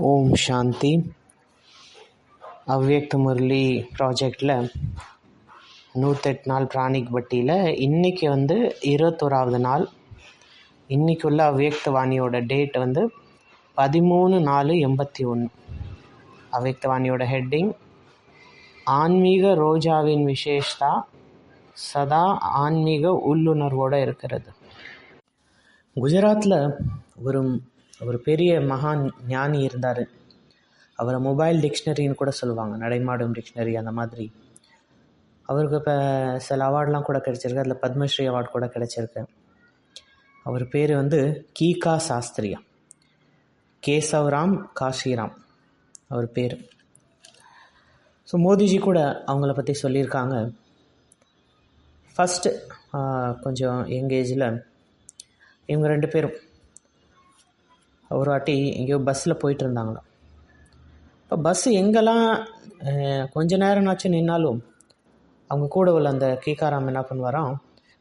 ஓம் சாந்தி. அவ்வியக்த முரளி ப்ராஜெக்டில் நூற்றெட்டு நாள் பிராணிக் பட்டியில் இன்றைக்கி வந்து இருபத்தோராவது நாள். இன்றைக்கி உள்ள வாணியோட டேட் வந்து பதிமூணு நாலு எண்பத்தி ஒன்று அவ்வியக்த வாணியோட ஹெட்டிங் ஆன்மீக ரோஜாவின் விசேஷதா சதா ஆன்மீக உள்ளுணர்வோடு இருக்கிறது. குஜராத்தில் வரும் அவர் பெரிய மகான் ஞானி இருந்தார். அவரை மொபைல் டிக்ஷனரின்னு கூட சொல்லுவாங்க. நடைமாடும் டிக்ஷனரி அந்த மாதிரி. அவருக்கு இப்போ சில அவார்ட்லாம் கூட கிடச்சிருக்கு. அதில் பத்மஸ்ரீ அவார்ட் கூட கிடச்சிருக்கு. அவர் பேர் வந்து கீகா சாஸ்திரியா. கேசவராம் காஷிராம் அவர் பேர். ஸோ மோதிஜி கூட அவங்கள பற்றி சொல்லியிருக்காங்க. ஃபஸ்ட்டு கொஞ்சம் எங்கேஜில் ஏஜில் இவங்க ரெண்டு பேரும். ஒரு வாட்டி எங்கேயோ பஸ்ஸில் போயிட்டு இருந்தாங்களாம். இப்போ பஸ்ஸு எங்கெல்லாம் கொஞ்ச நேரம்னாச்சும் நின்னாலும் அவங்க கூட உள்ள அந்த கீகாராம் என்ன பண்ணுவாராம்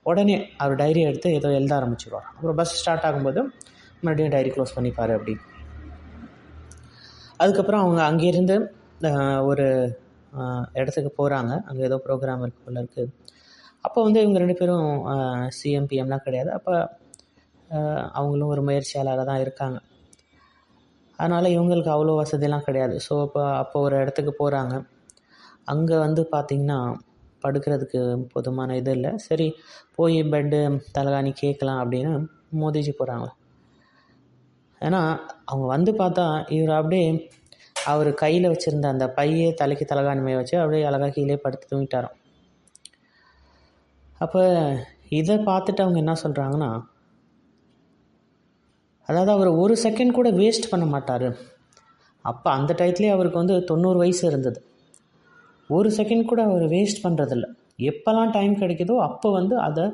உடனே அவர் டைரி எடுத்து ஏதோ எழுத ஆரம்பிச்சிடுவார் அப்புறம் பஸ் ஸ்டார்ட் ஆகும்போது மறுபடியும் டைரி க்ளோஸ் பண்ணிப்பார் அப்படி அதுக்கப்புறம் அவங்க அங்கேருந்து ஒரு இடத்துக்கு போகிறாங்க அங்கே ஏதோ ப்ரோக்ராம் இருக்கு போல இருக்குது அப்போ வந்து இவங்க ரெண்டு பேரும் சிஎம்பிஎம்லாம் கிடையாது. அப்போ அவங்களும் ஒரு முயற்சியாளராக தான் இருக்காங்க. அதனால் இவங்களுக்கு அவ்வளோ வசதியெல்லாம் கிடையாது. ஸோ இப்போ அப்போ ஒரு இடத்துக்கு போகிறாங்க அங்கே வந்து பார்த்திங்கன்னா படுக்கிறதுக்கு போதுமான இது இல்லை. சரி போய் பெட்டு தலகாணி கேட்கலாம் அப்படின்னு மோதிஜி போகிறாங்க ஏன்னா அவங்க வந்து பார்த்தா இவர் அப்படியே அவர் கையில் வச்சுருந்த அந்த பையே தலைக்கு தலைகாணி மேய வச்சு அப்படியே அழகாக கீழே படுத்து தூங்கிட்டாராம். அப்போ இதை பார்த்துட்டு அவங்க என்ன சொல்கிறாங்கன்னா அதாவது அவர் ஒரு செகண்ட் கூட வேஸ்ட் பண்ண மாட்டார். அப்போ அந்த டயத்துலேயே அவருக்கு வந்து தொண்ணூறு வயசு இருந்தது. ஒரு செகண்ட் கூட அவர் வேஸ்ட் பண்ணுறதில்ல எப்போல்லாம் டைம் கிடைக்குதோ அப்போ வந்து அதை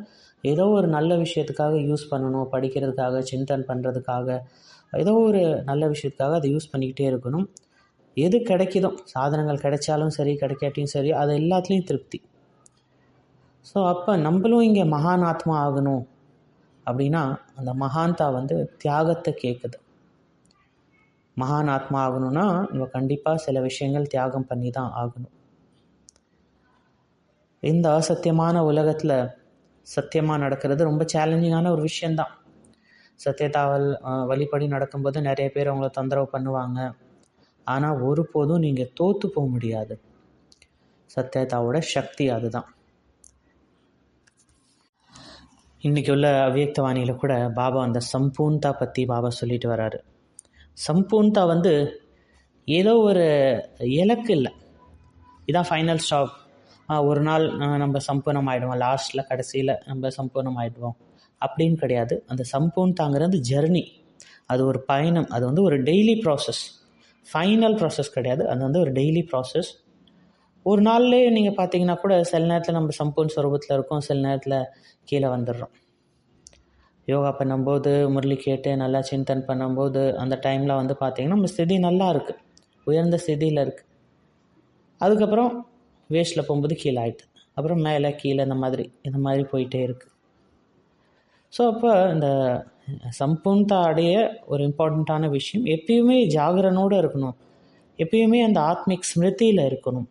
ஏதோ ஒரு நல்ல விஷயத்துக்காக யூஸ் பண்ணணும் படிக்கிறதுக்காக சிந்தன் பண்ணுறதுக்காக ஏதோ ஒரு நல்ல விஷயத்துக்காக அதை யூஸ் பண்ணிக்கிட்டே இருக்கணும். எது கிடைக்குதோ சாதனங்கள் கிடைச்சாலும் சரி கிடைக்காட்டியும் சரி அது எல்லாத்துலேயும் திருப்தி. ஸோ அப்போ நம்மளும் இங்கே மகான் ஆத்மா ஆகணும். அப்படின்னா அந்த மகாந்தா வந்து தியாகத்தை கேட்குது மகான் ஆத்மா ஆகணும்னா நம்ம கண்டிப்பாக சில விஷயங்கள் தியாகம் பண்ணி தான் ஆகணும். இந்த அசத்தியமான உலகத்தில் சத்தியமாக நடக்கிறது ரொம்ப சேலஞ்சிங்கான ஒரு விஷயந்தான் சத்தியத்தாவல் வழிபடி நடக்கும்போது நிறைய பேர் அவங்கள தொந்தரவு பண்ணுவாங்க. ஆனால் ஒருபோதும் நீங்கள் தோற்று போக முடியாது. சத்தியத்தாவோட சக்தி அதுதான். இன்றைக்கி உள்ள அவ்யக்தவாணியில் கூட பாபா அந்த சம்பூன்தா பற்றி பாபா சொல்லிட்டு வராரு. சம்பூன்தா வந்து ஏதோ ஒரு இலக்கு இல்லை. இதான் ஃபைனல் ஸ்டாப் ஒரு நாள் நம்ம சம்பூர்ணம் ஆகிடுவோம் லாஸ்ட்டில் கடைசியில் நம்ம சம்பூர்ணம் ஆகிடுவோம் அப்படின்னு கிடையாது. அந்த சம்பூன்தாங்கிறது ஜெர்னி அது ஒரு பயணம். அது வந்து ஒரு டெய்லி ப்ராசஸ் ஃபைனல் ப்ராசஸ் கிடையாது. அது வந்து ஒரு டெய்லி ப்ராசஸ் ஒரு நாள்லேயே நீங்கள் பார்த்தீங்கன்னா கூட சில நேரத்தில் நம்ம சம்பூர்ண ஸ்வரூபத்தில் இருக்கோம் சில நேரத்தில் கீழே வந்துடுறோம். யோகா பண்ணும்போது முரளி கேட்டு நல்லா சிந்தன் பண்ணும்போது அந்த டைமில் வந்து பார்த்திங்கன்னா நம்ம ஸ்திதி நல்லா இருக்குது உயர்ந்த ஸ்திதியில் இருக்குது அதுக்கப்புறம் வேஸ்ட்டில் போகும்போது கீழே ஆகிட்டு அப்புறம் மேலே கீழே இந்த மாதிரி இந்த மாதிரி போயிட்டே இருக்குது ஸோ அப்போ இந்த சம்பூர்ணத்தை அடைய ஒரு இம்பார்ட்டண்ட்டான விஷயம் எப்பயுமே ஜாகரனோடு இருக்கணும். எப்பயுமே அந்த ஆத்மிக் ஸ்மிருதியில் இருக்கணும்.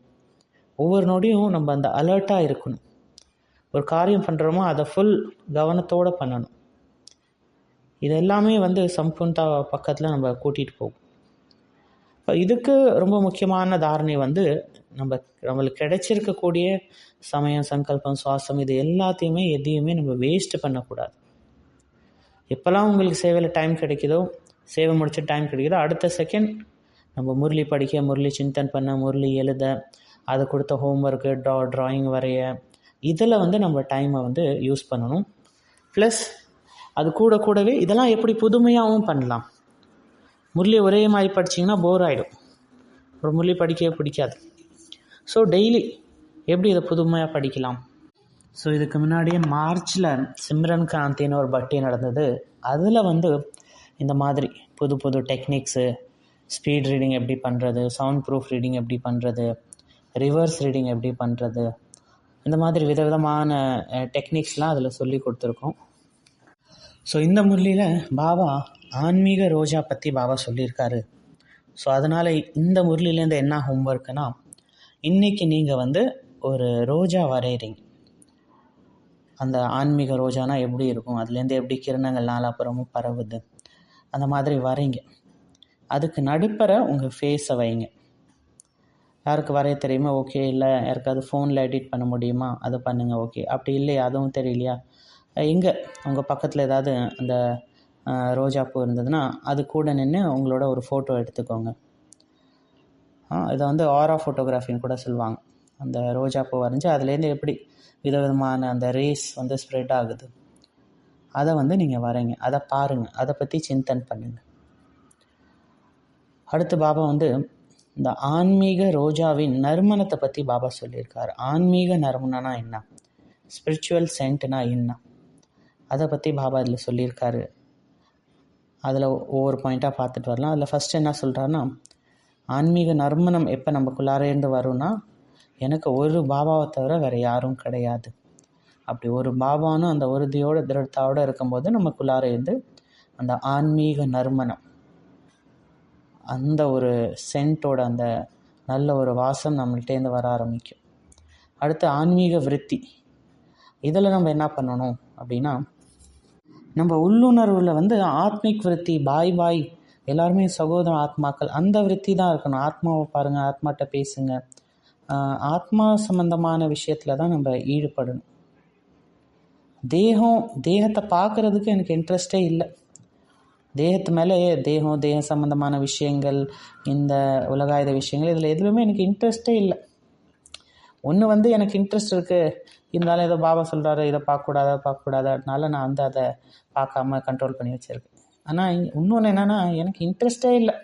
ஒவ்வொரு நொடியும் நம்ம அந்த அலர்ட்டாக இருக்கணும். ஒரு காரியம் பண்ணுறோமோ அதை ஃபுல் கவனத்தோடு பண்ணணும். இது எல்லாமே வந்து சம்பூர்ணா பக்கத்தில் நம்ம கூட்டிகிட்டு போகும். இப்போ இதுக்கு ரொம்ப முக்கியமான தாரணை வந்து நம்ம நம்மளுக்கு கிடைச்சிருக்கக்கூடிய சமயம் சங்கல்பம் சுவாசம் இது எல்லாத்தையுமே எதையுமே நம்ம வேஸ்ட்டு பண்ணக்கூடாது. எப்போல்லாம் உங்களுக்கு சேவையில் டைம் கிடைக்குதோ சேவை முடிச்ச டைம் கிடைக்குதோ அடுத்த செகண்ட் நம்ம முரளி படிக்க முரளி சிந்தன் பண்ண முரளி எழுத அது கொடுத்த ஹோம்ஒர்க்கு ட்ரா ட்ராயிங் வரைய. இதில் வந்து நம்ம டைமை வந்து யூஸ் பண்ணணும். ப்ளஸ் அது கூட கூடவே இதெல்லாம் எப்படி புதுமையாகவும் பண்ணலாம். முரளி ஒரே மாதிரி படிச்சிங்கன்னா போர் ஆகிடும் ஒரு முரளி படிக்கவே பிடிக்காது. ஸோ டெய்லி எப்படி இதை புதுமையாக படிக்கலாம்? ஸோ இதுக்கு முன்னாடியே மார்ச்சில் சிம்ரன் கிராந்தின்னு ஒரு பட்டி நடந்தது. அதில் வந்து இந்த மாதிரி புது புது டெக்னிக்ஸு ஸ்பீட் ரீடிங் எப்படி பண்ணுறது சவுண்ட் ப்ரூஃப் ரீடிங் எப்படி பண்ணுறது ரிவர்ஸ் ரீடிங் எப்படி பண்ணுறது இந்த மாதிரி விதவிதமான டெக்னிக்ஸ்லாம் அதில் சொல்லி கொடுத்துருக்கோம். ஸோ இந்த முரளியில் பாபா ஆன்மீக ரோஜா பற்றி பாபா சொல்லியிருக்காரு. ஸோ அதனால் இந்த முரளிலேருந்து என்ன ஹோம்ஒர்க்குனா இன்றைக்கி நீங்கள் வந்து ஒரு ரோஜா வரைகிறீங்க அந்த ஆன்மீக ரோஜானா எப்படி இருக்கும்? அதுலேருந்து எப்படி கிரணங்கள் நாலாப்புறமும் பரவுது? அந்த மாதிரி வரைங்க. அதுக்கு நடுப்பற உங்கள் ஃபேஸை வைங்க. யாருக்கு வரைய தெரியுமா? ஓகே இல்லை யாருக்காவது ஃபோனில் எடிட் பண்ண முடியுமா? அதை பண்ணுங்கள் ஓகே. அப்படி இல்லையா? அதுவும் தெரியலையா? எங்கே உங்கள் பக்கத்தில் ஏதாவது அந்த ரோஜாப்பூ இருந்ததுன்னா அது கூட நின்று உங்களோட ஒரு ஃபோட்டோ எடுத்துக்கோங்க. இதை வந்து ஆரா ஃபோட்டோகிராஃபின்னு கூட சொல்லுவாங்க. அந்த ரோஜாப்பூ வரைஞ்சி அதுலேருந்து எப்படி விதவிதமான அந்த ரேஸ் வந்து ஸ்ப்ரெட் ஆகுது. அதை வந்து நீங்கள் வரைங்க. அதை பாருங்கள் அதை பற்றி சிந்தன் பண்ணுங்கள் அடுத்து பாபா வந்து இந்த ஆன்மீக ரோஜாவின் நறுமணத்தை பற்றி பாபா சொல்லியிருக்கார். ஆன்மீக நறுமணம்னா என்ன? ஸ்பிரிச்சுவல் சென்ட்னா என்ன? அதை பற்றி பாபா இதில் சொல்லியிருக்காரு. அதில் ஒவ்வொரு பாயிண்ட்டாக பார்த்துட்டு வரலாம். அதில் ஃபஸ்ட் என்ன சொல்கிறாருன்னா ஆன்மீக நறுமணம் எப்போ நமக்குள்ளாரேந்து வரும்னா எனக்கு ஒரு பாபாவை தவிர வேறு யாரும் கிடையாது. அப்படி ஒரு பாபானும் அந்த உறுதியோட திருடத்தாவோட இருக்கும்போது நமக்குள்ளார இருந்து அந்த ஆன்மீக நறுமணம் அந்த ஒரு சென்ட்டோட அந்த நல்ல ஒரு வாசம் நம்மள்கிட்டேருந்து வர ஆரம்பிக்கும். அடுத்து ஆன்மீக விருத்தி. இதில் நம்ம என்ன பண்ணணும் அப்படின்னா நம்ம உள்ளுணர்வில் வந்து ஆத்மிக் விருத்தி பாய் பாய் எல்லாருமே சகோதர ஆத்மாக்கள் அந்த விருத்தி தான் இருக்கணும். ஆத்மாவை பாருங்கள் ஆத்மாட்ட பேசுங்க. ஆத்மா சம்பந்தமான விஷயத்தில் தான் நம்ம ஈடுபடணும். தேகம் தேகத்தை பார்க்குறதுக்கு எனக்கு இன்ட்ரெஸ்டே இல்லை. தேகத்து மேலே தேகம் தேக சம்மந்தமான விஷயங்கள் இந்த உலகாயுத விஷயங்கள் இதில் எதுவுமே எனக்கு இன்ட்ரெஸ்டே இல்லை. ஒன்று வந்து எனக்கு இன்ட்ரெஸ்ட் இருக்குது இருந்தாலும் ஏதோ பாபா சொல்கிறாரு இதை பார்க்கக்கூடாது பார்க்கக்கூடாது. அதனால நான் வந்து அதை பார்க்காம கண்ட்ரோல் பண்ணி வச்சுருக்கேன். ஆனால் இன்னொன்று என்னென்னா எனக்கு இன்ட்ரெஸ்டே இல்லை.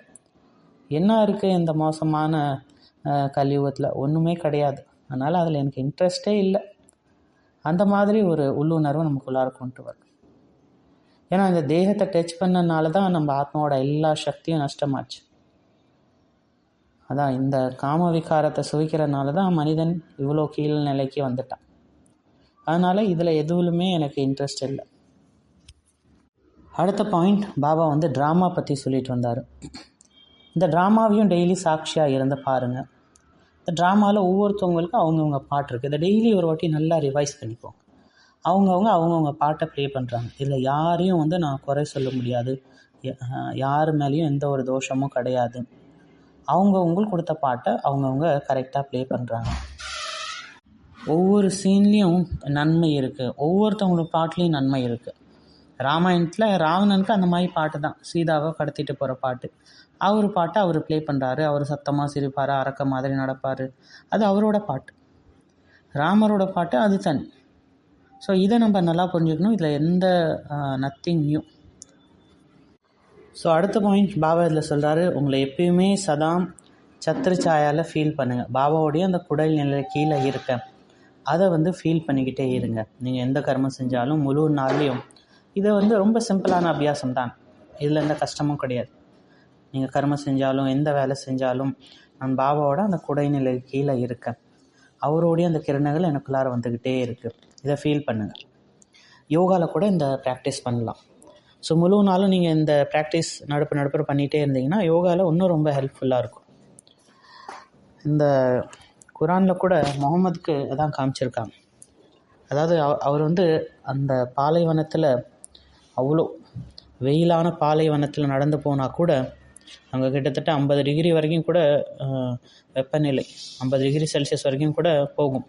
என்ன இருக்குது இந்த மோசமான கலியுகத்தில்? ஒன்றுமே கிடையாது. அதனால் அதில் எனக்கு இன்ட்ரெஸ்டே இல்லை. அந்த மாதிரி ஒரு உள்ளுணர்வு நமக்குள்ளார கொண்டு வரும். ஏன்னா இந்த தேகத்தை டச் பண்ணனால தான் நம்ம ஆத்மாவோட எல்லா சக்தியும் நஷ்டமாச்சு. அதான் இந்த காம விகாரத்தை சுவைக்கிறனால தான் மனிதன் இவ்வளோ கீழ் நிலைக்கு வந்துட்டான். அதனால் இதில் எதுவுமே எனக்கு இன்ட்ரெஸ்ட் இல்லை. அடுத்த பாயிண்ட் பாபா வந்து ட்ராமா பற்றி சொல்லிட்டு வந்தார். இந்த ட்ராமாவையும் டெய்லி சாட்சியாக இருந்து பாருங்கள் இந்த ட்ராமாவில் ஒவ்வொருத்தவங்களுக்கும் அவங்கவுங்க பாட்டு இருக்குது இதை டெய்லி ஒரு வாட்டி நல்லா ரிவைஸ் பண்ணிப்போம் அவங்கவுங்க அவங்கவுங்க பாட்டை ப்ளே பண்ணுறாங்க இதில் யாரையும் வந்து நான் குறை சொல்ல முடியாது. யார் மேலேயும் எந்த ஒரு தோஷமும் கிடையாது. அவங்கவுங்களுக்கு கொடுத்த பாட்டை அவங்கவுங்க கரெக்டாக ப்ளே பண்ணுறாங்க ஒவ்வொரு சீன்லேயும் நன்மை இருக்குது ஒவ்வொருத்தவங்களோட பாட்டுலேயும் நன்மை இருக்குது ராமாயணத்தில் ராவணனுக்கு அந்த மாதிரி பாட்டு தான். சீதாவை கடத்திட்டு போகிற பாட்டு. அவர் பாட்டை அவர் ப்ளே பண்ணுறாரு அவர் சத்தமாக சிரிப்பார் அரக்க மாதிரி நடப்பார். அது அவரோட பாட்டு. ராமரோட பாட்டு அது தனி. ஸோ இதை நம்ம நல்லா புரிஞ்சுக்கணும். இதில் எந்த நத்திங் நியூ ஸோ அடுத்த பாயிண்ட் பாபா இதில் சொல்கிறாரு உங்களை எப்பயுமே சதாம் சத்திர சாயால் ஃபீல் பண்ணுங்கள் பாபாவோடைய அந்த குடல் நிலை கீழே இருக்க. அதை வந்து ஃபீல் பண்ணிக்கிட்டே இருங்க. நீங்கள் எந்த கர்மம் செஞ்சாலும் முழு நாள்லேயும். இதை வந்து ரொம்ப சிம்பிளான அபியாசம் தான். இதில் எந்த கஷ்டமும் கிடையாது. நீங்கள் கர்மம் செஞ்சாலும் எந்த வேலை செஞ்சாலும் நான் பாபாவோட அந்த குடை குடைநிலை கீழே இருக்கேன் அவரோடைய அந்த கிரணங்கள் எனக்குள்ளார வந்துக்கிட்டே இருக்குது இதை ஃபீல் பண்ணுங்கள் யோகாவில் கூட இந்த ப்ராக்டிஸ் பண்ணலாம். ஸோ முழு நாளும் நீங்கள் இந்த ப்ராக்டிஸ் நடுப்பு நடுப்பு பண்ணிகிட்டே இருந்தீங்கன்னா யோகாவில் இன்னும் ரொம்ப ஹெல்ப்ஃபுல்லாக இருக்கும். இந்த குரானில் கூட முகமதுக்கு அதான் காமிச்சிருக்காங்க. அதாவது அவ- அவர் வந்து அந்த பாலைவனத்தில் அவ்வளோ வெயிலான பாலைவனத்தில் நடந்து போனால் கூட அங்கே கிட்டத்தட்ட ஐம்பது டிகிரி வரைக்கும் கூட வெப்பநிலை ஐம்பது டிகிரி செல்சியஸ் வரைக்கும் கூட போகும்.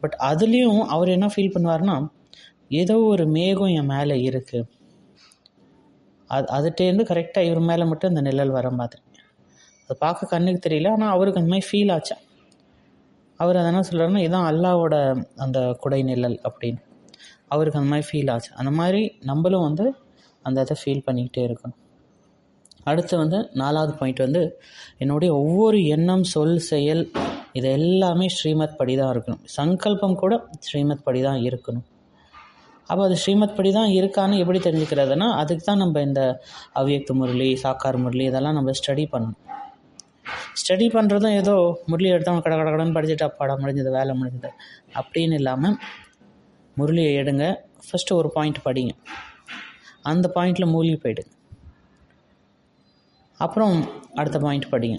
பட் அதுலேயும் அவர் என்ன ஃபீல் பண்ணுவார்னா ஏதோ ஒரு மேகம் என் மேலே இருக்குது அது அதுகிட்டேருந்து கரெக்டாக இவர் மேலே மட்டும் இந்த நிழல் வர மாதிரி. அது பார்க்க கண்ணுக்கு தெரியல ஆனால் அவருக்கு அந்த மாதிரி ஃபீல் ஆச்சா. அவர் அதை என்ன சொல்கிறாருன்னா இதுதான் அல்லாவோட அந்த குடை நிழல் அப்படின்னு. அவருக்கு அந்த மாதிரி ஃபீல் ஆச்சு. அந்த மாதிரி நம்மளும் வந்து அந்த இதை ஃபீல் பண்ணிக்கிட்டே இருக்கணும். அடுத்து வந்து நாலாவது பாயிண்ட் வந்து என்னுடைய ஒவ்வொரு எண்ணம் சொல் செயல் இது எல்லாமே ஸ்ரீமத் படி தான் இருக்கணும். சங்கல்பம் கூட ஸ்ரீமத் படி தான் இருக்கணும். அப்போ அது ஸ்ரீமத் படி தான் இருக்கான்னு எப்படி தெரிஞ்சுக்கிறதுனா அதுக்கு தான் நம்ம இந்த அவ்யக்த முரளி சாக்கார் முரளி இதெல்லாம் நம்ம ஸ்டடி பண்ணணும். ஸ்டடி பண்ணுறதும் ஏதோ முரளி எடுத்தவங்க கட கட கடன்னு படிச்சுட்டு அப்பாடா முடிஞ்சது வேலை முடிஞ்சது. அப்படின்னு இல்லாமல் முரளியை எடுங்க. ஃபஸ்ட்டு ஒரு பாயிண்ட் படிங்க. அந்த பாயிண்டில் மூழ்கி போயிடுங்க. அப்புறம் அடுத்த பாயிண்ட் படிங்க.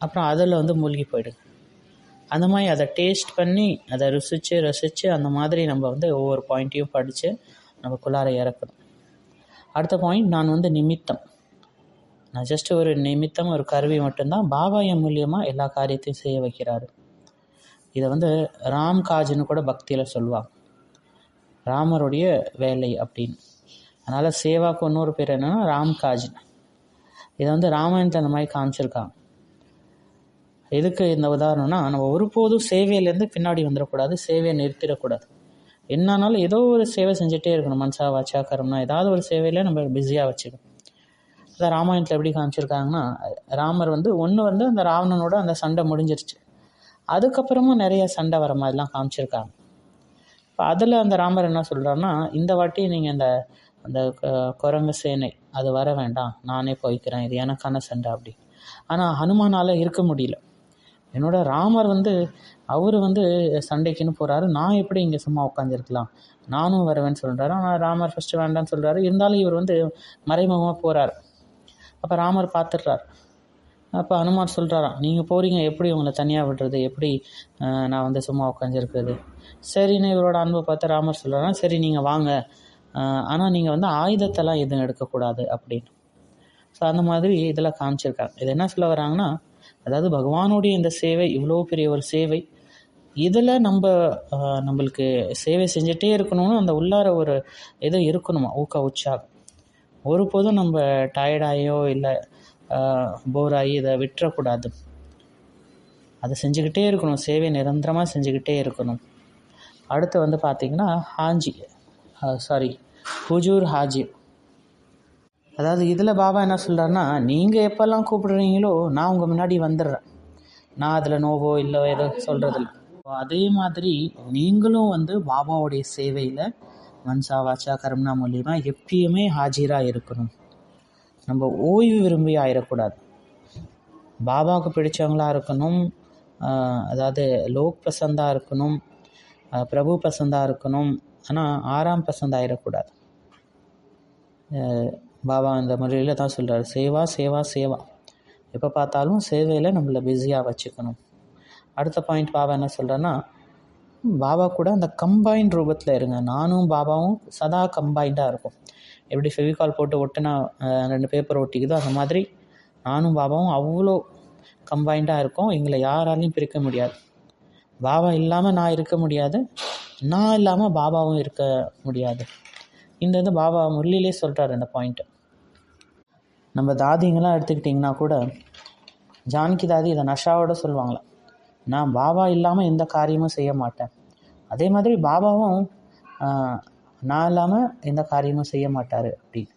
அப்புறம் அதில் வந்து மூழ்கி போயிடுங்க. அந்த மாதிரி அதை டேஸ்ட் பண்ணி அதை ருசித்து ரசித்து அந்த மாதிரி நம்ம வந்து ஒவ்வொரு பாயிண்ட்டையும் படித்து நமக்குள்ளார இறக்கணும். அடுத்த பாயிண்ட் நான் வந்து நிமித்தம். நான் ஜஸ்ட் ஒரு நிமித்தம் ஒரு கருவி மட்டும்தான் பாபா என் மூலியமாக எல்லா காரியத்தையும் செய்ய வைக்கிறாரு. இதை வந்து ராம் காஜ்னு கூட பக்தியில் சொல்லுவாங்க. ராமருடைய வேலை அப்படின்னு. அதனால் சேவாக்கு இன்னொரு பேர் என்னென்னா ராம் காஜ். இதை வந்து ராமாயணத்தில் அந்த மாதிரி காமிச்சிருக்காங்க. எதுக்கு இந்த உதாரணம்னா நம்ம ஒருபோதும் சேவையிலேருந்து பின்னாடி வந்துடக்கூடாது சேவையை நிறுத்திடக்கூடாது. என்னன்னாலும் ஏதோ ஒரு சேவை செஞ்சுட்டே இருக்கணும் மனசா வாச்சா கரம்னா. ஏதாவது ஒரு சேவையில் நம்ம பிஸியாக வச்சுக்கணும். அதான் ராமாயணத்தில் எப்படி காமிச்சிருக்காங்கன்னா ராமர் வந்து ஒன்று வந்து அந்த ராவணனோட அந்த சண்டை முடிஞ்சிருச்சு. அதுக்கப்புறமும் நிறைய சண்டை வர மாதிரிலாம் காமிச்சிருக்காங்க. இப்போ அதில் அந்த ராமர் என்ன சொல்கிறான்னா இந்த வாட்டி நீங்கள் இந்த அந்த குரங்கு சேனை அது வர வேண்டாம். நானே போய்க்கிறேன் இது எனக்கான சண்டை அப்படி. ஆனால் ஹனுமானால் இருக்க முடியல. என்னோட ராமர் வந்து அவர் வந்து சண்டைக்குன்னு போகிறாரு நான் எப்படி இங்கே சும்மா உட்காந்துருக்கலாம் நானும் வருவேன்னு சொல்கிறாரு ஆனால் ராமர் ஃபஸ்ட்டு வேண்டாம்னு சொல்கிறாரு இருந்தாலும் இவர் வந்து மறைமுகமாக போகிறார் அப்போ ராமர் பார்த்துடுறார் அப்போ அனுமார் சொல்கிறாராம் நீங்கள் போகிறீங்க எப்படி உங்களை தனியாக விடுறது? எப்படி நான் வந்து சும்மா உட்காந்துருக்குறது சரின்னு இவரோட அன்பை பார்த்து ராமர் சொல்கிறாராம் சரி நீங்கள் வாங்க. ஆனால் நீங்கள் வந்து ஆயுதத்தெல்லாம் எதுவும் எடுக்கக்கூடாது. அப்படின்னு. ஸோ அந்த மாதிரி இதெல்லாம் காமிச்சிருக்காங்க இது என்ன சொல்ல வராங்கன்னா அதாவது பகவானுடைய இந்த சேவை இவ்வளோ பெரிய ஒரு சேவை இதில் நம்ம நம்மளுக்கு சேவை செஞ்சுட்டே இருக்கணும்னு அந்த உள்ளார ஒரு இது இருக்கணுமா? ஊக்க உற்சாகம் ஒருபோதும் நம்ம டயர்டாயோ இல்லை போராகி இதை விட்டுறக்கூடாது. அதை செஞ்சுக்கிட்டே இருக்கணும். சேவை நிரந்தரமாக செஞ்சுக்கிட்டே இருக்கணும். அடுத்து வந்து பார்த்திங்கன்னா ஹாஞ்சி. சாரி ஹுஜூர் ஹாஜி. அதாவது இதில் பாபா என்ன சொல்கிறாருன்னா நீங்கள் எப்போல்லாம் கூப்பிடுறீங்களோ நான் உங்கள் முன்னாடி வந்துடுறேன். நான் அதில் நோவோ இல்லை ஏதோ சொல்கிறதில்ல அதே மாதிரி நீங்களும் வந்து பாபாவுடைய சேவையில் மன்சா வாச்சா கரும்னா மூலியமாக எப்பயுமே ஹாஜிராக இருக்கணும். நம்ம ஓய்வு விரும்பி ஆயிடக்கூடாது பாபாவுக்கு பிடிச்சவங்களாக இருக்கணும். அதாவது லோக் பசந்தாக இருக்கணும். பிரபு பசந்தாக இருக்கணும். ஆனால் ஆறாம் பசந்தாக ஆயிடக்கூடாது பாபா அந்த முறையில் தான் சொல்கிறார் சேவா சேவா சேவா. எப்போ பார்த்தாலும் சேவையில் நம்மளை பிஸியாக வச்சுக்கணும். அடுத்த பாயிண்ட் பாபா என்ன சொல்கிறேன்னா பாபா கூட அந்த கம்பைன்ட் ரூபத்தில் இருங்க. நானும் பாபாவும் சதா கம்பைண்டாக இருக்கும். எப்படி ஃபெவிகால் போட்டு ஒட்டினா ரெண்டு பேப்பர் ஒட்டிக்குதோ அந்த மாதிரி நானும் பாபாவும் அவ்வளோ கம்பைண்டாக இருக்கோம். எங்களை யாராலையும் பிரிக்க முடியாது. பாபா இல்லாமல் நான் இருக்க முடியாது. நான் இல்லாமல் பாபாவும் இருக்க முடியாது. இந்த இது பாபா முரளிலே சொல்கிறார் அந்த பாயிண்ட்டு நம்ம தாதிங்கெல்லாம் எடுத்துக்கிட்டிங்கன்னா கூட ஜானகி தாதி இதை நஷாவோட சொல்லுவாங்களாம் நான் பாபா இல்லாமல் எந்த காரியமும் செய்ய மாட்டேன். அதே மாதிரி பாபாவும் நான் இல்லாமல் எந்த காரியமும் செய்ய மாட்டார் அப்படின்னு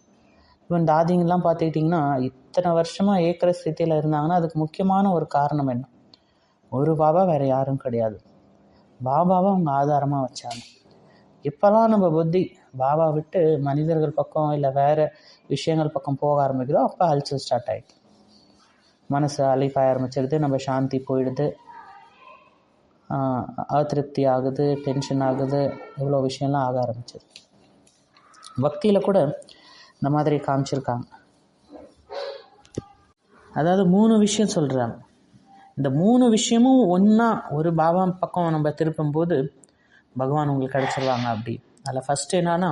இவன் தாதிங்கெல்லாம் பார்த்துக்கிட்டிங்கன்னா இத்தனை வருஷமாக ஏக்கிற ஸ்தித்தியில் இருந்தாங்கன்னா அதுக்கு முக்கியமான ஒரு காரணம் என்ன? ஒரு பாபா வேறு யாரும் கிடையாது. பாபாவை அவங்க ஆதாரமாக வச்சாங்க. இப்போல்லாம் நம்ம புத்தி பாபா விட்டு மனிதர்கள் பக்கம் இல்லை வேறு விஷயங்கள் பக்கம் போக ஆரம்பிக்குதோ அப்போ அல்சல் ஸ்டார்ட் ஆகிடுது மனசு அலைப்பாய ஆரம்பிச்சிருது நம்ம சாந்தி போயிடுது. அதிருப்தி ஆகுது டென்ஷன் ஆகுது இவ்வளோ விஷயம்லாம் ஆக ஆரம்பிச்சது. பக்தியில் கூட இந்த மாதிரி காமிச்சிருக்காங்க. அதாவது மூணு விஷயம் சொல்கிறாங்க இந்த மூணு விஷயமும் ஒன்றா ஒரு பாபா பக்கம் நம்ம திருப்பும்போது பகவான் உங்களுக்கு கிடச்சிருவாங்க அப்படி. அதில் ஃபஸ்ட்டு என்னன்னா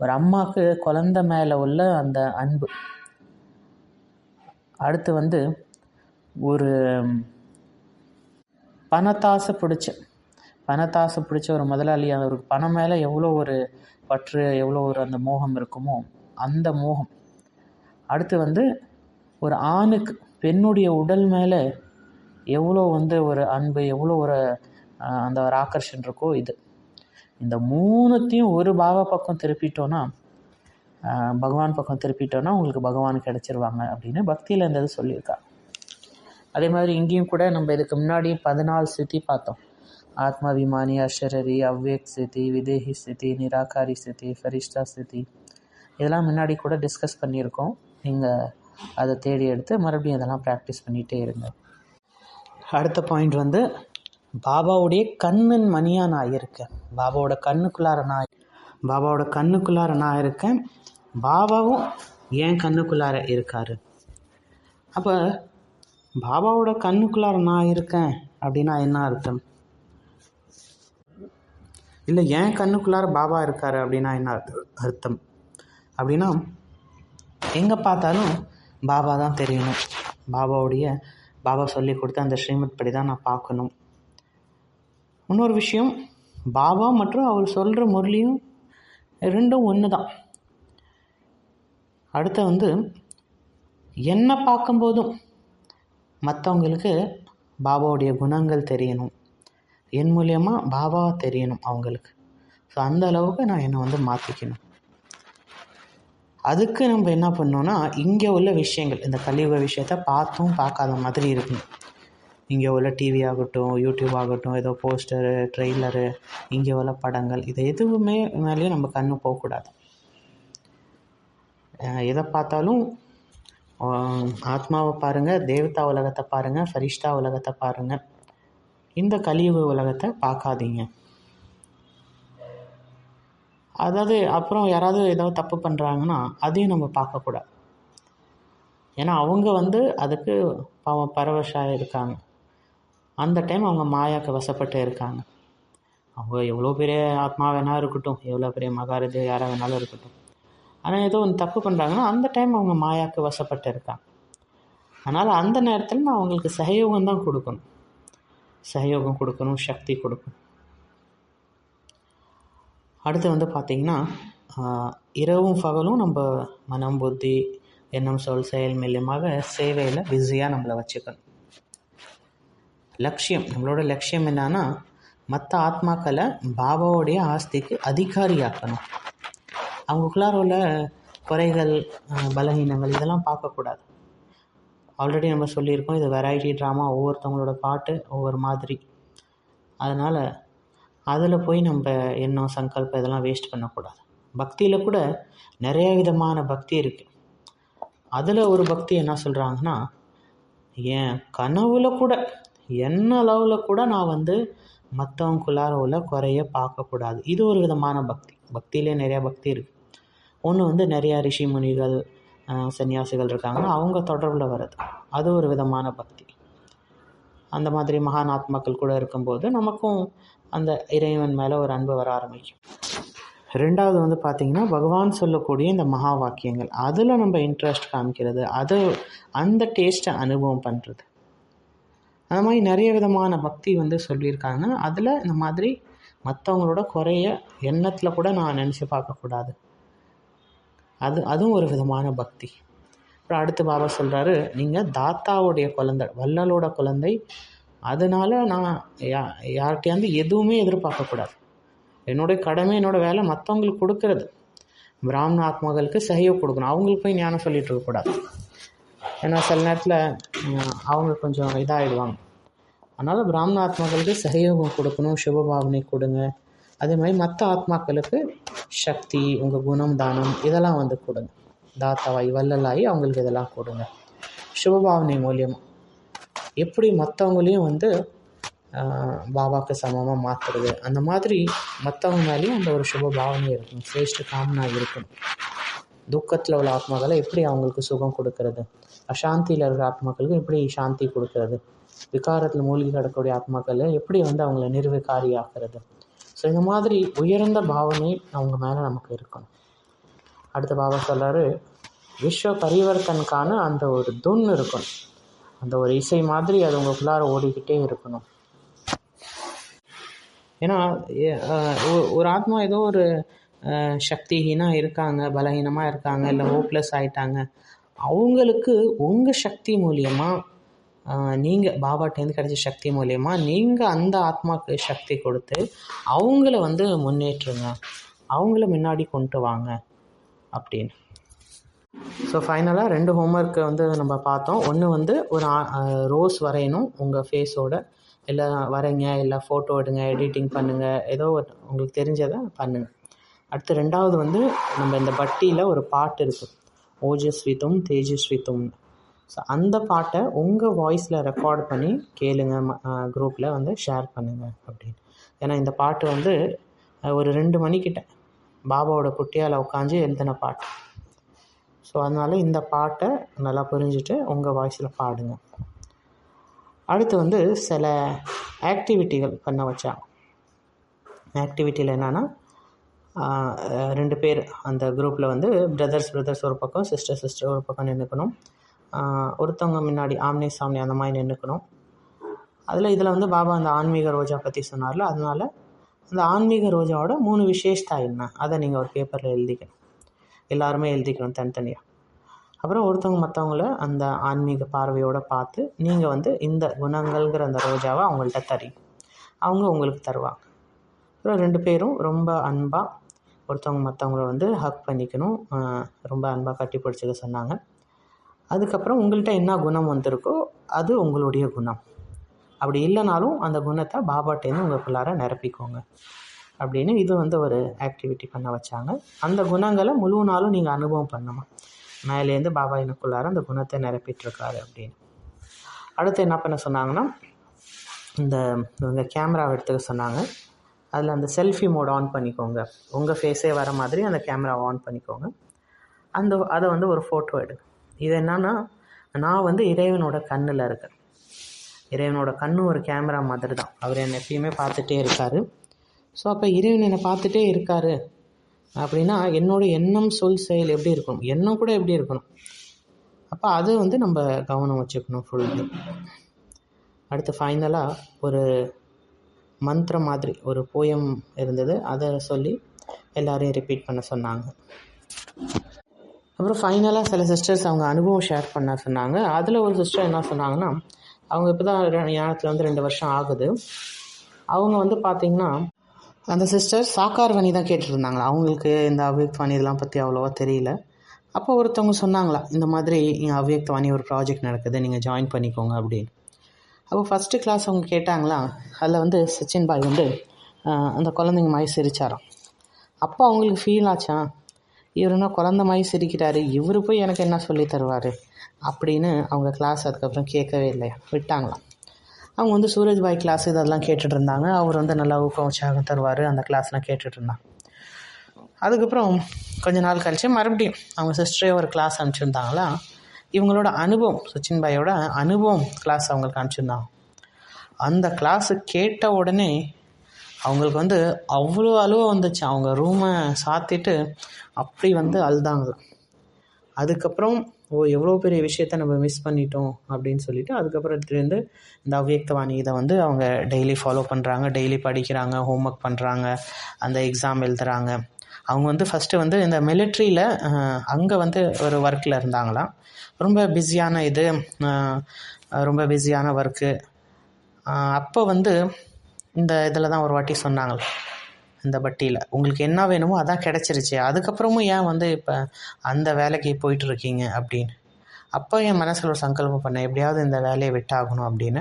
ஒரு அம்மாவுக்கு குழந்த மேலே உள்ள அந்த அன்பு. அடுத்து வந்து ஒரு பணத்தாசை பிடிச்ச. பணத்தாசை பிடிச்ச ஒரு முதலாளி அவருக்கு பணம் மேலே எவ்வளோ ஒரு பற்று எவ்வளோ ஒரு அந்த மோகம் இருக்குமோ அந்த மோகம். அடுத்து வந்து ஒரு ஆணுக்கு பெண்ணுடைய உடல் மேலே எவ்வளோ வந்து ஒரு அன்பு எவ்வளோ ஒரு அந்த ஒரு ஆக்கர்ஷன் இருக்கோ இது. இந்த மூணுத்தையும் ஒரு பாவ பக்கம் திருப்பிட்டோன்னா பகவான் பக்கம் திருப்பிட்டோன்னா உங்களுக்கு பகவான் கிடச்சிருவாங்க அப்படின்னு பக்தியில் இந்த இது சொல்லியிருக்கா. அதே மாதிரி இங்கேயும் கூட நம்ம இதுக்கு முன்னாடி பதினாலு ஸ்திதி பார்த்தோம். ஆத்மாபிமானி அஷரரி அவ்வேக் ஸ்திதி விதேகி ஸ்திதி நிராகாரி ஸ்திதி ஃபரிஷ்டா ஸ்திதி இதெல்லாம் முன்னாடி கூட டிஸ்கஸ் பண்ணியிருக்கோம். நீங்கள் அதை தேடி எடுத்து மறுபடியும் இதெல்லாம் ப்ராக்டிஸ் பண்ணிகிட்டே இருங்க. அடுத்த பாயிண்ட் வந்து பாபாவுடைய கண்ணின் மணியாக நான் இருக்கேன் பாபாவோட கண்ணுக்குள்ளார நான் பாபாவோட கண்ணுக்குள்ளார நான் இருக்கேன். பாபாவும் என் கண்ணுக்குள்ளார இருக்காரு. அப்போ பாபாவோட கண்ணுக்குள்ளார நான் இருக்கேன் அப்படின்னா என்ன அர்த்தம்? இல்லை என் கண்ணுக்குள்ளார பாபா இருக்கார் அப்படின்னா என்ன அர்த்தம்? அப்படின்னா எங்கே பார்த்தாலும் பாபா தான் தெரியணும். பாபாவுடைய பாபா சொல்லி கொடுத்த அந்த ஸ்ரீமத் படி தான் நான் பார்க்கணும். இன்னொரு விஷயம் பாபா மற்றும் அவர் சொல்கிற முரளியும் ரெண்டும் ஒன்று தான் அடுத்து வந்து என்ன பார்க்கும்போதும் மற்றவங்களுக்கு பாபாவுடைய குணங்கள் தெரியணும். என் மூலியமாக பாபா தெரியணும் அவங்களுக்கு. ஸோ அந்த அளவுக்கு நான் என்னை வந்து மாற்றிக்கணும் அதுக்கு நம்ம என்ன பண்ணோன்னா இங்கே உள்ள விஷயங்கள் இந்த கலியுக விஷயத்த பார்த்தும் பார்க்காத மாதிரி இருக்கணும். இங்கே உள்ள டிவி ஆகட்டும் யூடியூப் ஆகட்டும் ஏதோ போஸ்டரு ட்ரெய்லரு இங்கே உள்ள படங்கள் இது எதுவுமே மேலேயும் நம்ம கண்ணு போகக்கூடாது. எதை பார்த்தாலும் ஆத்மாவை பாருங்கள் தேவதா உலகத்தை பாருங்கள் ஃபரிஷ்டா உலகத்தை பாருங்கள் இந்த கலியுக உலகத்தை பார்க்காதீங்க. அதாவது அப்புறம் யாராவது ஏதாவது தப்பு பண்ணுறாங்கன்னா அதையும் நம்ம பார்க்கக்கூடாது. ஏன்னா அவங்க வந்து அதுக்கு பாவம் பரவஷாக இருக்காங்க. அந்த டைம் அவங்க மாயாக்கு வசப்பட்டு இருக்காங்க. அவங்க எவ்வளோ பெரிய ஆத்மா வேணா இருக்கட்டும். எவ்வளோ பெரிய மகாராஜா யாராக வேணாலும் இருக்கட்டும். ஆனால் ஏதோ ஒன்று தப்பு பண்ணுறாங்கன்னா அந்த டைம் அவங்க மாயாக்கு வசப்பட்டு இருக்காங்க. அதனால் அந்த நேரத்தில் நான் அவங்களுக்கு சகயோகம் தான் கொடுக்கணும். சகயோகம் கொடுக்கணும் சக்தி கொடுக்கணும். அடுத்து வந்து பார்த்திங்கன்னா இரவும் பகலும் நம்ம மனம் புத்தி எண்ணம் சொல் செயல் மூலியமாக சேவையில் பிஸியாக நம்மளை வச்சுக்கணும். லட்சியம். நம்மளோட லட்சியம் என்னன்னா மற்ற ஆத்மாக்களை பாபாவுடைய ஆஸ்திக்கு அதிகாரியாக்கணும். அவங்களுக்குள்ளார உள்ள குறைகள் பலகீனங்கள் இதெல்லாம் பார்க்கக்கூடாது. ஆல்ரெடி நம்ம சொல்லியிருக்கோம் இது வெரைட்டி ட்ராமா ஒவ்வொருத்தவங்களோட பாட்டு ஒவ்வொரு மாதிரி. அதனால் அதில் போய் நம்ம எண்ணம் சங்கல்பம் இதெல்லாம் வேஸ்ட் பண்ணக்கூடாது. பக்தியில் கூட நிறைய விதமான பக்தி இருக்குது அதில் ஒரு பக்தி என்ன சொல்கிறாங்கன்னா என் கனவுல கூட என்ன அளவில் கூட நான் வந்து மற்றவங்களுக்குள்ளார உள்ள குறைய பார்க்கக்கூடாது. இது ஒரு விதமான பக்தி. பக்தியிலே நிறையா பக்தி இருக்குது ஒன்று வந்து நிறையா ரிஷி முனிகள் சன்னியாசிகள் இருக்காங்கன்னா அவங்க தொடர்பில் வர்றது. அது ஒரு விதமான பக்தி. அந்த மாதிரி மகான் ஆத்மாக்கள் கூட இருக்கும்போது நமக்கும் அந்த இறைவன் மேலே ஒரு அன்பு வர ஆரம்பிக்கும். ரெண்டாவது வந்து பார்த்திங்கன்னா பகவான் சொல்லக்கூடிய இந்த மகா வாக்கியங்கள். அதில் நம்ம இன்ட்ரெஸ்ட் காமிக்கிறது அது அந்த டேஸ்ட்டை அனுபவம் பண்ணுறது அந்த மாதிரி நிறைய விதமான பக்தி வந்து சொல்லியிருக்காங்க. அதில் இந்த மாதிரி மற்றவங்களோட குறைய எண்ணத்தில் கூட நான் நினச்சி பார்க்கக்கூடாது அது அதுவும் ஒரு விதமான பக்தி. அப்புறம் அடுத்து பாபா சொல்கிறாரு நீங்கள் தாத்தாவுடைய குழந்தை வள்ளலோட குழந்தை. அதனால் நான் யா யார்கிட்டையாந்து எதுவுமே எதிர்பார்க்கக்கூடாது என்னுடைய கடமை என்னோடய வேலை மற்றவங்களுக்கு கொடுக்கறது. பிராமண ஆத்மாக்களுக்கு சஹயோக் கொடுக்கணும். அவங்களுக்கு போய் ஞானம் சொல்லிட்டு இருக்கக்கூடாது ஏன்னா சில நேரத்தில் அவங்க கொஞ்சம் இதாகிடுவாங்க அதனால் பிராமண ஆத்மாக்களுக்கு சகயோகம் கொடுக்கணும் சுபபாவனை கொடுங்க. அதே மாதிரி மற்ற ஆத்மாக்களுக்கு சக்தி உங்கள் குணம் தானம் இதெல்லாம் வந்து கொடுங்க. தாத்தாவாய் வல்லலாயி அவங்களுக்கு இதெல்லாம் கொடுங்க. சுபபாவனை மூலியமாக எப்படி மற்றவங்களையும் வந்து பாபாவுக்கு சமமாக மாற்றுறது அந்த மாதிரி மற்றவங்க மேலேயும் அந்த ஒரு சுப பாவனை இருக்கும் சிரேஷ்ட காமனா இருக்கும் துக்கத்தில் உள்ள ஆத்மாக்களை எப்படி அவங்களுக்கு சுகம் கொடுக்கறது? அசாந்தியில் இருக்கிற ஆத்மாக்களுக்கு எப்படி சாந்தி கொடுக்கறது? விகாரத்தில் மூழ்கி கிடக்கக்கூடிய ஆத்மாக்களை எப்படி வந்து அவங்கள நிர்விகாரி ஆக்குறது ஸோ இந்த மாதிரி உயர்ந்த பாவனை அவங்க மேலே நமக்கு இருக்கணும். அடுத்த பாபா சொல்கிறாரு விஸ்வ பரிவர்த்தனுக்கான அந்த ஒரு துன் இருக்கணும். அந்த ஒரு இசை மாதிரி அது உங்களுக்குள்ளார ஓடிக்கிட்டே இருக்கணும். ஏன்னா ஒரு ஆத்மா ஏதோ ஒரு சக்திஹீனாக இருக்காங்க பலஹீனமாக இருக்காங்க இல்லை ஹோப்லெஸ் ஆயிட்டாங்க. அவங்களுக்கு உங்கள் சக்தி மூலியமாக நீங்கள் பாபாட்டேருந்து கிடைச்ச சக்தி மூலியமாக நீங்கள் அந்த ஆத்மாவுக்கு சக்தி கொடுத்து அவங்கள வந்து முன்னேற்றுங்க. அவங்கள முன்னாடி கொண்டு வாங்க. அப்படின்னு. ஸோ ஃபைனலாக ரெண்டு ஹோம்ஒர்க்கை வந்து நம்ம பார்த்தோம். ஒன்று வந்து ஒரு ரோஸ் வரையணும். உங்கள் ஃபேஸோட இல்லை வரைங்க இல்லை ஃபோட்டோ எடுங்க எடிட்டிங் பண்ணுங்கள் ஏதோ ஒரு உங்களுக்கு தெரிஞ்சதை பண்ணுங்கள் அடுத்து ரெண்டாவது வந்து நம்ம இந்த பட்டியில் ஒரு பாட்டு இருக்குது ஓஜஸ்வித்தும் தேஜஸ்வித்தும் ஸோ அந்த பாட்டை உங்கள் வாய்ஸில் ரெக்கார்ட் பண்ணி கேளுங்க குரூப்பில் வந்து ஷேர் பண்ணுங்கள் அப்படின்னு. ஏன்னா இந்த பாட்டு வந்து ஒரு ரெண்டு மணிக்கிட்ட. பாபாவோட குட்டியால் உட்காந்து எழுதின பாட்டு. ஸோ அதனால் இந்த பாட்டை நல்லா புரிஞ்சுட்டு உங்கள் வாய்ஸில் பாடுங்க. அடுத்து வந்து சில ஆக்டிவிட்டிகள் பண்ண வச்சாங்க. ஆக்டிவிட்டியில் என்னென்னா ரெண்டு பேர் அந்த குரூப்பில் வந்து பிரதர்ஸ் பிரதர்ஸ் ஒரு பக்கம் சிஸ்டர் சிஸ்டர் ஒரு பக்கம் நின்றுக்கணும் ஒருத்தவங்க முன்னாடி ஆம்னே சாம்னி அந்த மாதிரி நின்றுக்கணும் அதில் இதில் வந்து பாபா அந்த ஆன்மீக ரோஜா பற்றி சொன்னார்ல அதனால் அந்த ஆன்மீக ரோஜாவோட மூணு விசேஷத்தா என்ன? அதை நீங்கள் ஒரு பேப்பரில் எழுதிக்கணும். எல்லாருமே எழுதிக்கணும் தனித்தனியாக அப்புறம் ஒருத்தவங்க மற்றவங்கள அந்த ஆன்மீக பார்வையோடு பார்த்து நீங்கள் வந்து இந்த குணங்கள்ங்கிற அந்த ரோஜாவை அவங்கள்ட்ட தரி அவங்க உங்களுக்கு தருவாங்க. அப்புறம் ரெண்டு பேரும் ரொம்ப அன்பாக ஒருத்தவங்க மற்றவங்கள வந்து ஹக் பண்ணிக்கணும். ரொம்ப அன்பாக கட்டி பிடிச்சிக்க சொன்னாங்க. அதுக்கப்புறம் உங்கள்கிட்ட என்ன குணம் வந்திருக்கோ அது உங்களுடைய குணம். அப்படி இல்லைனாலும் அந்த குணத்தை பாபாட்டேருந்து உங்களுக்குள்ளார நிரப்பிக்கோங்க. அப்படின்னு இது வந்து ஒரு ஆக்டிவிட்டி பண்ண வச்சாங்க. அந்த குணங்களை முழு நாளும் நீங்கள் அனுபவம் பண்ணணும். மேலேருந்து பாபா எனக்குள்ளார அந்த குணத்தை நிரப்பிட்டுருக்காரு அப்படின்னு. அடுத்து என்ன பண்ண சொன்னாங்கன்னா இந்த இவங்க கேமராவை எடுத்துக்க சொன்னாங்க. அதில் அந்த செல்ஃபி மோட் ஆன் பண்ணிக்கோங்க. உங்கள் ஃபேஸே வர மாதிரி அந்த கேமராவை ஆன் பண்ணிக்கோங்க. அந்த அதை வந்து ஒரு ஃபோட்டோ எடுங்க. இது என்னன்னா நான் வந்து இறைவனோட கண்ணில் இருக்கேன். இறைவனோட கண்ணு ஒரு கேமரா மாதிரி தான் அவர் என்னை எப்பயுமே பார்த்துட்டே இருக்கார். ஸோ அப்போ இறைவன் என்னை பார்த்துட்டே இருக்கார் அப்படின்னா என்னோடய எண்ணம் சொல் செயல் எப்படி இருக்கணும்? எண்ணம் கூட எப்படி இருக்கணும்? அப்போ அதை வந்து நம்ம கவனம் வச்சுக்கணும் ஃபுல் அடுத்து ஃபைனலாக ஒரு மந்திரம் மாதிரி ஒரு போயம் இருந்தது. அதை சொல்லி எல்லோரையும் ரிப்பீட் பண்ண சொன்னாங்க. அப்புறம் ஃபைனலாக சில சிஸ்டர்ஸ் அவங்க அனுபவம் ஷேர் பண்ண சொன்னாங்க. அதில் ஒரு சிஸ்டர் என்ன சொன்னாங்கன்னா அவங்க இப்போ தான் ஞானத்தில் வந்து ரெண்டு வருஷம் ஆகுது. அவங்க வந்து பார்த்திங்கன்னா அந்த சிஸ்டர் சாக்கார்வணி தான் கேட்டுருந்தாங்களா? அவங்களுக்கு இந்த அவ்யக்த் வாணி இதெல்லாம் பற்றி அவ்வளோவா தெரியல. அப்போ ஒருத்தவங்க சொன்னாங்களா இந்த மாதிரி இங்கே அவ்யக்த் வாணி ஒரு ப்ராஜெக்ட் நடக்குது நீங்கள் ஜாயின் பண்ணிக்கோங்க அப்படின்னு. அப்போ ஃபஸ்ட்டு கிளாஸ் அவங்க கேட்டாங்களா? அதில் வந்து சச்சின் பாய் வந்து அந்த குழந்தைங்க மாதிரி சிரித்தாராம் அப்போ அவங்களுக்கு ஃபீல் ஆச்சா? இவர் குழந்த மாதிரி சிரிக்கிறாரு? இவர் போய் எனக்கு என்ன சொல்லி தருவார்? அப்படின்னு அவங்க கிளாஸ் அதுக்கப்புறம் கேட்கவே இல்லையா? விட்டாங்களாம். அவங்க வந்து சூரஜ் பாய் கிளாஸ் இதெல்லாம் கேட்டுட்டு இருந்தாங்க. அவர் வந்து நல்லா ஊக்கம் உற்சாகம் தருவார். அந்த கிளாஸ்லாம் கேட்டுட்டு இருந்தாங்க. அதுக்கப்புறம் கொஞ்ச நாள் கழித்து மறுபடியும் அவங்க சிஸ்டரே ஒரு கிளாஸ் அனுப்பிச்சிருந்தாங்களா? இவங்களோட அனுபவம் சச்சின் பாயோட அனுபவம் கிளாஸ் அவங்களுக்கு அனுப்பிச்சிருந்தாங்க அந்த கிளாஸு கேட்ட உடனே அவங்களுக்கு வந்து அவ்வளோ அழுவ வந்துச்சு. அவங்க ரூமை சாத்திட்டு அப்படி வந்து அழுதாங்களாம் அதுக்கப்புறம் ஓ எவ்வளோ பெரிய விஷயத்த நம்ம மிஸ் பண்ணிட்டோம் அப்படின்னு சொல்லிட்டு அதுக்கப்புறத்துலேருந்து இந்த அவ்வியக்தவாணி இதை வந்து அவங்க டெய்லி ஃபாலோ பண்ணுறாங்க டெய்லி படிக்கிறாங்க ஹோம் ஒர்க் பண்ணுறாங்க அந்த எக்ஸாம் எழுதுகிறாங்க அவங்க வந்து ஃபஸ்ட்டு வந்து இந்த மிலிட்ரியில் அங்கே வந்து ஒரு ஒர்க்கில் இருந்தாங்களாம். ரொம்ப பிஸியான இது ரொம்ப பிஸியான ஒர்க்கு அப்போ வந்து இந்த இதில் தான் ஒரு வாட்டி சொன்னாங்களே இந்த பட்டியில். உங்களுக்கு என்ன வேணுமோ அதான் கிடச்சிருச்சு. அதுக்கப்புறமும் ஏன் வந்து இப்போ அந்த வேலைக்கு போயிட்டுருக்கீங்க அப்படின்னு? அப்போ என் மனசில் ஒரு சங்கல்பம் பண்ணேன். எப்படியாவது இந்த வேலையை விட்டாகணும் அப்படின்னு.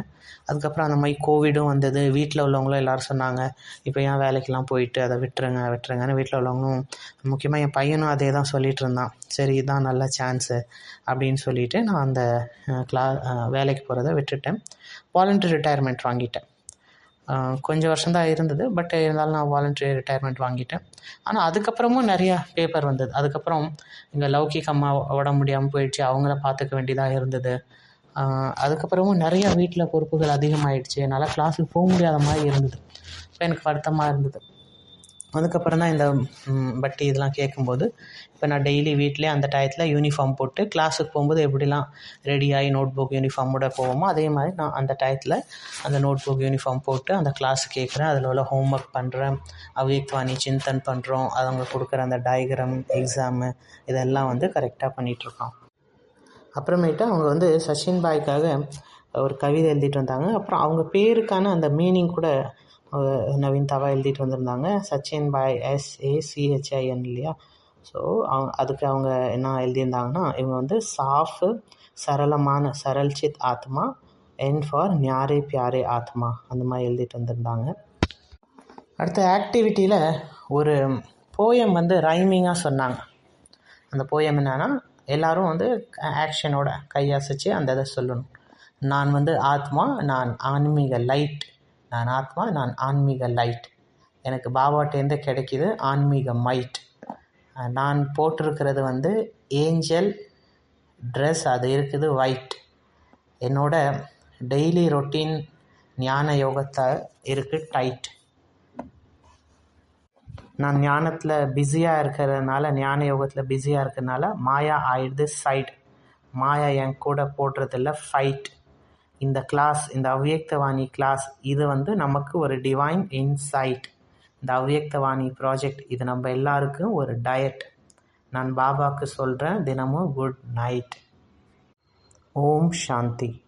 அதுக்கப்புறம் அந்த மாதிரி கோவிடும் வந்தது. வீட்டில் உள்ளவங்களும் எல்லோரும் சொன்னாங்க இப்போ ஏன் வேலைக்கெலாம் போயிட்டு? அதை விட்டுருங்க விட்டுருங்கன்னு. வீட்டில் உள்ளவங்களும் முக்கியமாக என் பையனும் அதே தான் சொல்லிகிட்டு இருந்தான். சரி இதுதான் நல்ல சான்ஸு அப்படின்னு சொல்லிவிட்டு நான் அந்த கிளா வேலைக்கு போகிறத விட்டுட்டேன். வாலண்டரி ரிட்டையர்மெண்ட் வாங்கிட்டேன். கொஞ்சம் வருஷம்தான் இருந்தது பட் இருந்தாலும் நான் வாலண்ட்ரி ரிட்டையர்மெண்ட் வாங்கிட்டேன். ஆனால் அதுக்கப்புறமும் நிறையா பேப்பர் வந்தது. அதுக்கப்புறம் எங்கள் லௌகிக் அம்மா உடம்பு முடியாமல் போயிடுச்சு அவங்கள பார்த்துக்க வேண்டியதாக இருந்தது. அதுக்கப்புறமும் நிறையா வீட்டில் பொறுப்புகள் அதிகமாகிடுச்சு என்னால் கிளாஸுக்கு போக முடியாத மாதிரி இருந்தது. இப்போ எனக்கு வருத்தமாக இருந்தது. அதுக்கப்புறம் தான் இந்த பட்டி இதெல்லாம் கேட்கும்போது இப்போ நான் டெய்லி வீட்டிலே அந்த டயத்தில் யூனிஃபார்ம் போட்டு கிளாஸுக்கு போகும்போது எப்படிலாம் ரெடியாகி நோட் புக் யூனிஃபார்மோட போவோமோ அதே மாதிரி நான் அந்த டயத்தில் அந்த நோட் புக் யூனிஃபார்ம் போட்டு அந்த கிளாஸ் கேட்குறேன். அதில் உள்ள ஹோம் ஒர்க் பண்ணுறேன் அவ்வியக்வாணி சிந்தன் பண்ணுறோம் அவங்க கொடுக்குற அந்த டயக்ராம் எக்ஸாமு இதெல்லாம் வந்து கரெக்டாக பண்ணிகிட்ருக்கோம் அப்புறமேட்டு அவங்க வந்து சச்சின் பாய்க்காக ஒரு கவிதை எழுதிட்டு வந்தாங்க. அப்புறம் அவங்க பேருக்கான அந்த மீனிங் கூட நவீன் தவா எழுதிட்டு வந்திருந்தாங்க. சச்சின் பாய் எஸ் சிஹெச்ஐஎன் இல்லையா? ஸோ அவங்க அதுக்கு அவங்க என்ன எழுதியிருந்தாங்கன்னா இவங்க வந்து சாஃபு சரளமான சரல்சித் ஆத்மா என் ஃபார் ஞாரே பியாரே ஆத்மா அந்த மாதிரி எழுதிட்டு வந்திருந்தாங்க. அடுத்த ஆக்டிவிட்டியில் ஒரு போயம் வந்து ரைமிங்காக சொன்னாங்க. அந்த போயம் என்னென்னா எல்லோரும் வந்து ஆக்ஷனோட கையசைச்சு அந்த இதை சொல்லணும். நான் வந்து ஆத்மா நான் ஆன்மீக லைட் நான் ஆத்மா நான் ஆன்மீக லைட் எனக்கு பாபாட்டேருந்து கிடைக்கிது ஆன்மீக மைட் நான் போட்டிருக்கிறது வந்து ஏஞ்சல் ட்ரெஸ் அது இருக்குது ஒயிட் என்னோட டெய்லி ரொட்டீன் ஞான யோகத்தை இருக்குது டைட் நான் ஞானத்தில் பிஸியாக இருக்கிறதுனால ஞான யோகத்தில் பிஸியாக இருக்கிறதுனால மாயா ஆயிடுது சைட் மாயா என் கூட போடுறதில்ல ஃபைட் இந்த கிளாஸ் இந்த அவ்வியக்தவாணி கிளாஸ் இது வந்து நமக்கு ஒரு டிவைன் இன்சைட் இந்த அவ்வியக்தவாணி ப்ராஜெக்ட் இது நம்ம எல்லாருக்கும் ஒரு டயட் நான் பாபாவுக்கு சொல்கிறேன் தினமும் குட் நைட் ஓம் சாந்தி.